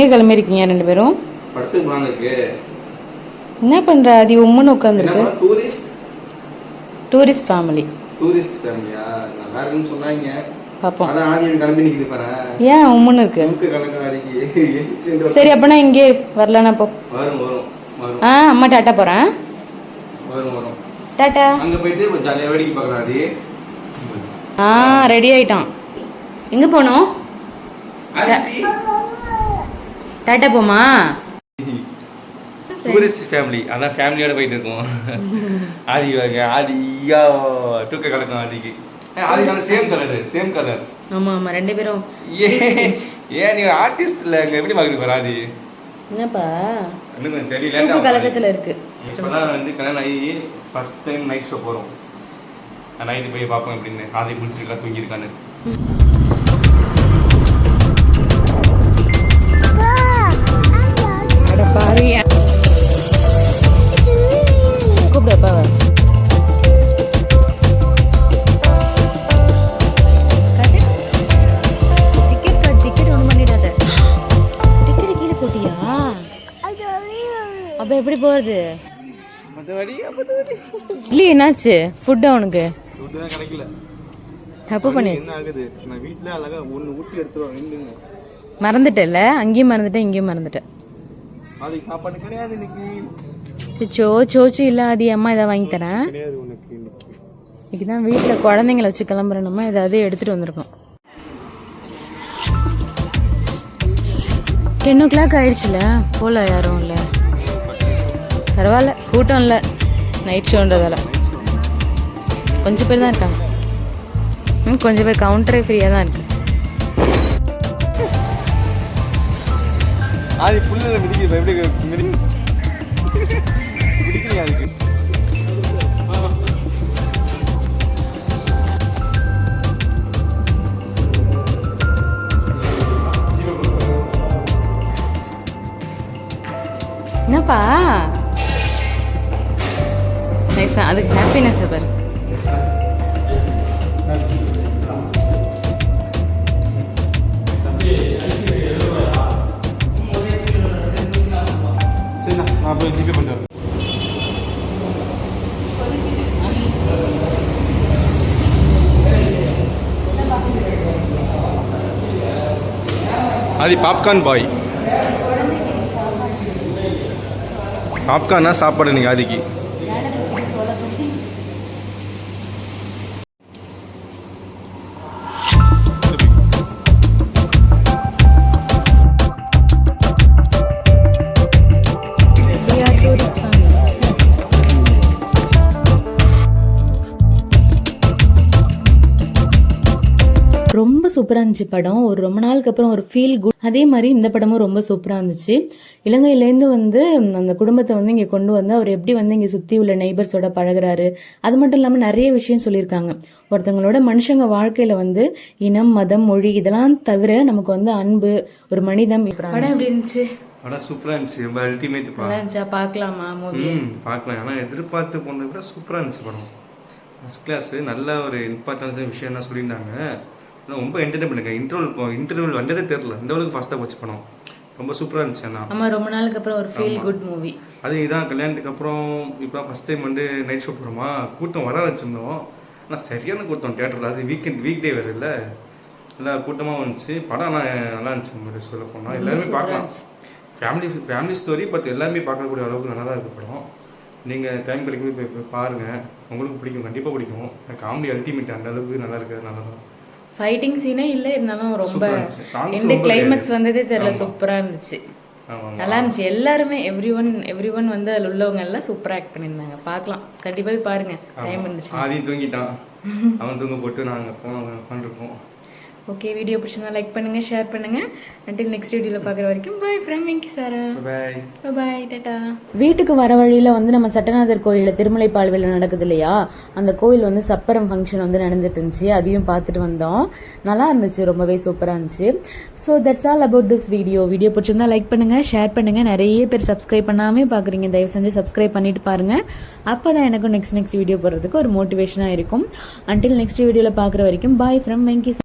எங்கே கிளம்பிருக்கீங்க ரெண்டு பேரும். என்ன பண்ற? அது உம்முன்னு உட்காந்துருக்கு டூரிஸ்ட்? Tourist family. டூரிஸ்ட் ஃபேமிலியா? நல்லா இருக்குன்னு சொன்னாங்க. பார்ப்போம் அதான் ஆதியன் கிளம்பி நிக்குது பாரு. ஏன் உம்முன்னு இருக்கு? சரி அப்பனா இங்கே வரலனா போ. வரும் வரும் வரும். ஆ அம்மா டாட்டா போறேன். வரும் வரும். டாட்டா. அங்க போயிட்டு ஜாலியா வேடிக்கை பார்க்கலாம் ஆதி. ஆ ரெடி ஆயிட்டான். எங்க போனோம்? ஆதி டாட்டா போமா? டூரிஸ்ட் ஃபேமிலி அதான் ஃபேமிலியோட போயிட்டு இருக்கோம். ஆதி வாங்க ஆதி ஐயா தூக்க கலக்கம் ஆதிக்கு. ஏ, ஆதிக்கான சேம் கலர் சேம் கலர் ஆமா ஆமா ரெண்டு பேரும். ஏன் ஏன் நீ ஆர்டிஸ்ட் இல்ல இங்க எப்படி பாக்குது பாரு ஆதி? என்னப்பா? கொஞ்சம் தூக்கு தெரியல கலக்கத்துல இருக்கு. இப்பதான் வந்து கல்யாணம் ஆகி ஃபர்ஸ்ட் டைம் நைட் ஷோ போறோம். நைட்டு போய் பார்ப்போம் எப்படின்னு. ஆதி முடிச்சிருக்கா தூங்கியிருக்கான்னு. எப்படி போகிறது இல்லையே என்னாச்சு? ஃபுட் அவனுக்கு தப்பு நின்றுங்க. மறந்துட்டேல்ல? அங்கேயும் மறந்துட்டேன் இங்கேயும் மறந்துட்டேன். சோ சோச்சு இல்லை அது அம்மா இதை வாங்கி தரேன். இன்னைக்கு. தான் வீட்டில் குழந்தைங்கள வச்சு கிளம்புறோமா ஏதாவது எடுத்துகிட்டு வந்திருக்கோம். டென் ஓ கிளாக் ஆயிடுச்சுல? போகல யாரும் இல்லை. பரவாயில்ல கூட்டம் இல்லை. நைட் ஷோன்றதால கொஞ்சம் பேர் தான் இருக்காங்க. ம் கொஞ்சம் பேர் கவுண்டரே ஃப்ரீயாக தான் இருக்கு. என்னப்பா? நைஸா அதுக்கு ஹாப்பினஸ் பாரு சரி ஜிபே அது பாப்கார்ன் பாய் பாப்கார்னா சாப்பாடு நீங்கள் அதுக்கு ரொம்ப சூப்பராக இருந்துச்சு படம். ஒரு ரொம்ப நாளுக்கு அப்புறம் ஒரு ஃபீல் குட் அதே மாதிரி இந்த படமும் ரொம்ப சூப்பராக இருந்துச்சு. இலங்கையிலேருந்து வந்து அந்த குடும்பத்தை வந்து இங்கே கொண்டு வந்து அவர் எப்படி வந்து இங்கே சுற்றி உள்ள நெய்பர்ஸோட பழகுறாரு. அது மட்டும் இல்லாமல் நிறைய விஷயம் சொல்லியிருக்காங்க. ஒருத்தவங்களோட மனுஷங்க வாழ்க்கையில் வந்து இனம் மதம் மொழி இதெல்லாம் தவிர நமக்கு வந்து அன்பு ஒரு மனிதம் படம் எப்படி இருந்துச்சு? படம் சூப்பராக இருந்துச்சு. ரொம்ப அல்டிமேட் படம். இருந்துச்சா? பார்க்கலாமா மூவி பார்க்கலாம். ஆனால் எதிர்பார்த்து போனதை விட சூப்பராக இருந்துச்சு படம். ஃபஸ்ட் கிளாஸு நல்ல ஒரு இம்பார்ட்டன்ஸ் விஷயம் என்ன சொல்லியிருந்தாங்க. ரொம்ப என்டர்டைன் பண்ணுங்க இன்டர்வல் இன்டர்வல் வந்ததே தெரில இந்த அளவுக்கு ஃபஸ்ட்டாக போச்சு படம். ரொம்ப சூப்பராக இருந்துச்சு அண்ணா ஆமாம் ரொம்ப நாளுக்கு அப்புறம் ஒரு ஃபீல் குட் மூவி அது இதான் கல்யாணத்துக்கு அப்புறம் இப்போ ஃபஸ்ட் டைம் வந்து நைட் ஷோ போகிறோமா கூட்டம் வர வச்சுருந்தோம். ஆனால் சரியான கூட்டம் தேட்டரில் அது வீக்கெண்ட் வீக் டே வேறு இல்லை. நல்லா கூட்டமாக வந்துச்சு. படம் ஆனால் நல்லா இருந்துச்சு மாதிரி சொல்ல போனால் எல்லாருமே பார்க்கலாம். ஃபேமிலி ஃபேமிலி ஸ்டோரி பட் எல்லாருமே பார்க்கக்கூடிய அளவுக்கு நல்லா தான் இருக்கு படம். நீங்கள் டைம் கிடைக்கும் போய் பாருங்கள் உங்களுக்கு பிடிக்கும் கண்டிப்பாக பிடிக்கும். காமெடி அல்டிமேட் அந்த அளவுக்கு நல்லா இருக்குது நல்லா தான். ஃபைட்டிங் சீனே இல்லை இருந்தாலும் ரொம்ப ரொம்ப கிளைமேக்ஸ் வந்ததே தெரியல ஆமா. சூப்பரா இருந்துச்சு. நல்லா இருந்துச்சு. எல்லாருமே எவ்ரி ஒன் எவ்ரி ஒன் வந்து அதில் உள்ளவங்க எல்லாம் சூப்பராக ஆக்ட் பண்ணியிருந்தாங்க. பார்க்கலாம். கண்டிப்பாக போய் பாருங்க. டைம் இருந்துச்சு ஆதியும் தூங்கிட்டான். அவன் தூங்க போட்டு நாங்கள் போனோம் உட்காந்துருக்கோம் ஓகே வீடியோ பிடிச்சிருந்தா லைக் பண்ணுங்க ஷேர் பண்ணுங்க. அண்டில் நெக்ஸ்ட் வீடியோவில் பார்க்குற வரைக்கும் bye from Venky Sara bye bye tata வீட்டுக்கு வர வழியில் வந்து நம்ம சட்டநாதர் கோயிலில் திருமலை பால்வேல நடக்குது இல்லையா? அந்த கோயில் வந்து சப்பரம் ஃபங்க்ஷன் வந்து நடந்துட்டு இருந்துச்சு அதையும் பார்த்துட்டு வந்தோம். நல்லா இருந்துச்சு ரொம்பவே சூப்பராக இருந்துச்சு. So that's all about this video video பிடிச்சிருந்தா லைக் பண்ணுங்கள் ஷேர் பண்ணுங்கள் நிறைய பேர் சப்ஸ்கிரைப் பண்ணாமே பார்க்குறீங்க. தயவு செஞ்சு சப்ஸ்கிரைப் பண்ணிட்டு பாருங்கள் அப்போ தான் எனக்கும் நெக்ஸ்ட் நெக்ஸ்ட் வீடியோ போடுறதுக்கு ஒரு மோட்டிவேஷனாக இருக்கும். அண்டில் நெக்ஸ்ட் வீடியோவில் பார்க்குற வரைக்கும் பாய் ஃப்ரம் வெங்கி